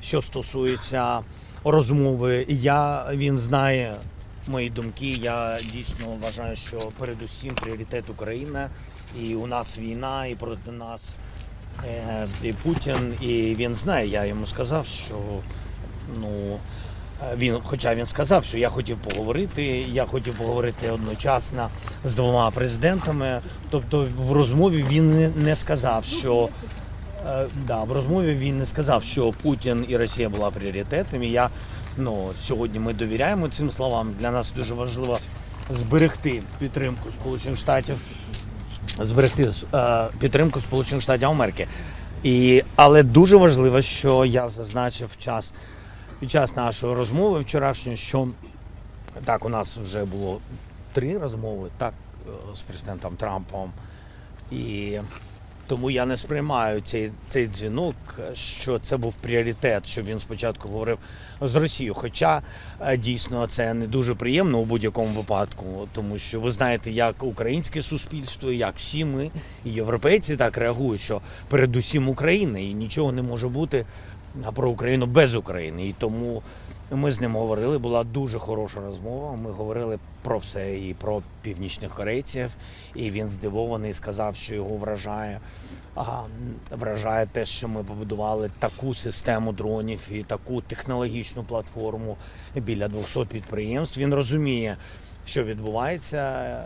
що стосується розмови. Я він знає мої думки. Я дійсно вважаю, що передусім пріоритет Україна, і у нас війна, і проти нас е, і Путін. І він знає. Я йому сказав, що ну. Він, хоча він сказав, що я хотів поговорити, я хотів поговорити одночасно з двома президентами. Тобто в розмові він не, сказав, що да, в розмові він не сказав, що Путін і Росія була пріоритетом. І я ну сьогодні ми довіряємо цим словам. Для нас дуже важливо зберегти підтримку Сполучених Штатів, зберегти е, підтримку Сполучених Штатів Америки. І, але дуже важливо, що я зазначив час під час нашої розмови вчорашньої, що так, у нас вже було три розмови так, е, з президентом Трампом. І тому я не сприймаю цей, цей дзвінок, що це був пріоритет, що він спочатку говорив з Росією. Хоча е, дійсно це не дуже приємно у будь-якому випадку, тому що ви знаєте, як українське суспільство, як всі ми, і європейці так реагують, що передусім Україна, і нічого не може бути а про Україну без України. І тому ми з ним говорили. Була дуже хороша розмова. Ми говорили про все і про північних корейців. І він здивований, сказав, що його вражає. А, вражає те, що ми побудували таку систему дронів і таку технологічну платформу біля 200 підприємств. Він розуміє, що відбувається.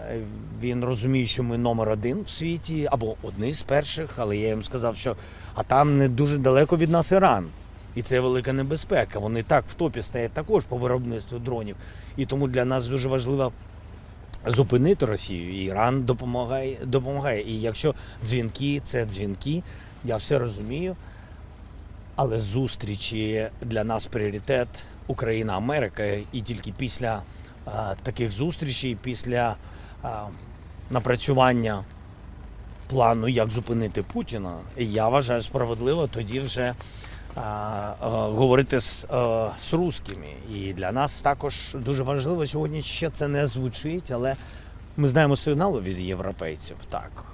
Він розуміє, що ми номер один в світі або одні з перших, але я їм сказав, що а там не дуже далеко від нас Іран. І це велика небезпека. Вони так в топі стоять також по виробництву дронів. І тому для нас дуже важливо зупинити Росію. Іран допомагає, допомагає. І якщо дзвінки це дзвінки, я все розумію. Але зустрічі для нас пріоритет Україна, Америка. І тільки після таких зустрічей, після а, напрацювання плану, як зупинити Путіна, я вважаю справедливо тоді вже а, говорити з, з русскими. І для нас також дуже важливо сьогодні ще це не звучить, але ми знаємо сигналу від європейців. Так.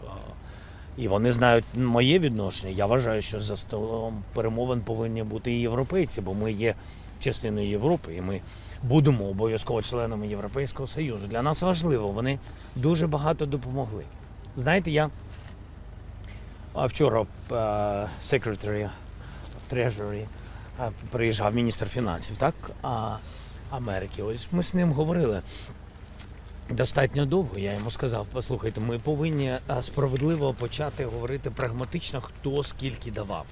І вони знають моє відношення. Я вважаю, що за столом перемовин повинні бути і європейці, бо ми є частиною Європи, і ми будемо обов'язково членами Європейського Союзу. Для нас важливо, вони дуже багато допомогли. Знаєте, я вчора Treasury е, приїжджав міністр фінансів, так? А, Америки. Ось ми з ним говорили достатньо довго. Я йому сказав: послухайте, ми повинні е, справедливо почати говорити прагматично, хто скільки давав.